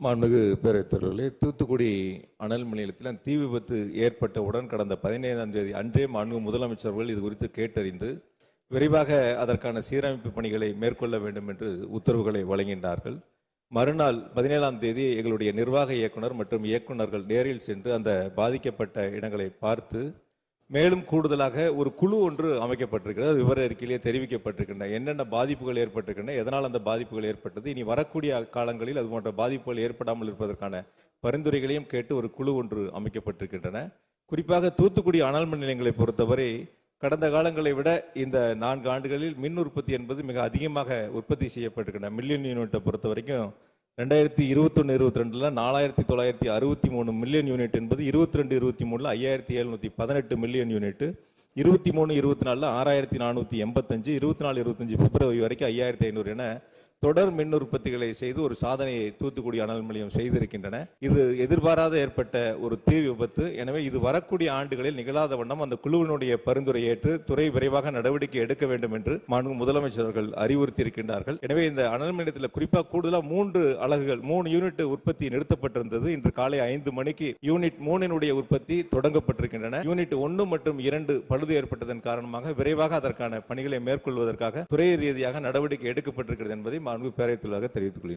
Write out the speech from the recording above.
மாண்புமிகு பேரவைத்தவர்களே தூத்துக்குடி அனல் மின் நிலையத்தில் தீ விபத்து ஏற்பட்டவுடன் கடந்த பதினைந்தாம் தேதி அன்றே மாண்பு முதலமைச்சர்கள் இது குறித்து கேட்டறிந்து விரைவாக அதற்கான சீரமைப்பு பணிகளை மேற்கொள்ள வேண்டும் என்று உத்தரவுகளை வழங்கினார்கள். மறுநாள் பதினேழாம் தேதி எங்களுடைய நிர்வாக இயக்குனர் மற்றும் இயக்குனர்கள் நேரில் சென்று அந்த பாதிக்கப்பட்ட இடங்களை பார்த்து மேலும் கூடுதலாக ஒரு குழு ஒன்று அமைக்கப்பட்டிருக்கிறது. விவர அறிக்கையிலே தெரிவிக்கப்பட்டிருக்கின்றன. என்னென்ன பாதிப்புகள் ஏற்பட்டிருக்கின்றன? எதனால் அந்த பாதிப்புகள் ஏற்பட்டது? இனி வரக்கூடிய காலங்களில் அது போன்ற பாதிப்புகள் ஏற்படாமல் இருப்பதற்கான பரிந்துரைகளையும் கேட்டு ஒரு குழு ஒன்று அமைக்கப்பட்டிருக்கின்றன. குறிப்பாக தூத்துக்குடி அனல் மின் நிலையங்களை பொறுத்தவரை கடந்த காலங்களை விட இந்த நான்கு ஆண்டுகளில் மின் உற்பத்தி என்பது மிக அதிகமாக உற்பத்தி செய்யப்பட்டிருக்கின்றன. மில்லியன் யூனிட்டை பொறுத்த வரைக்கும் ரெண்டாயிரத்தி இருபத்தொன்று இருபத்தி ரெண்டில் நாலாயிரத்தி தொள்ளாயிரத்தி அறுபத்தி மூணு மில்லியன் யூனிட் என்பது இருபத்தி ரெண்டு இருபத்தி மூணில் ஐயாயிரத்தி எழுநூற்றி பதினெட்டு மில்லியன் யூனிட்டு இருபத்தி மூணு இருபத்தி நாலில் ஆறாயிரத்தி நானூற்றி எண்பத்தஞ்சு இருபத்தி நாலு இருபத்தஞ்சு பிப்ரவரி வரைக்கும் ஐயாயிரத்தி ஐநூறு என தொடர் மின் உற்பத்திகளை செய்து ஒரு சாதனையை தூத்துக்குடி அனல் நிலையம் செய்திருக்கின்றன. இது எதிர்பாராத ஏற்பட்ட ஒரு தீ விபத்து. எனவே இது வரக்கூடிய ஆண்டுகளில் நிகழாத வண்ணம் அந்த குழுவினுடைய பரிந்துரை ஏற்று துறை விரைவாக நடவடிக்கை எடுக்க வேண்டும் என்று மாண்பு முதலமைச்சர்கள் அறிவுறுத்தி இருக்கின்றார்கள் எனவே இந்த அனல் நிலையத்தில் குறிப்பாக கூடுதலாக மூன்று அலகுகள் மூணு யூனிட் உற்பத்தி நிறுத்தப்பட்டிருந்தது. இன்று காலை ஐந்து மணிக்கு யூனிட் மூணினுடைய உற்பத்தி தொடங்கப்பட்டிருக்கின்றன. யூனிட் ஒன்று மற்றும் இரண்டு பழுது ஏற்பட்டதன் காரணமாக விரைவாக அதற்கான பணிகளை மேற்கொள்வதற்காக துறை ரீதியாக நடவடிக்கை எடுக்கப்பட்டிருக்கிறது என்பதை மாண்பு பேரவைத் தலைவராக தெரிவித்துக் கொள்கிறேன்.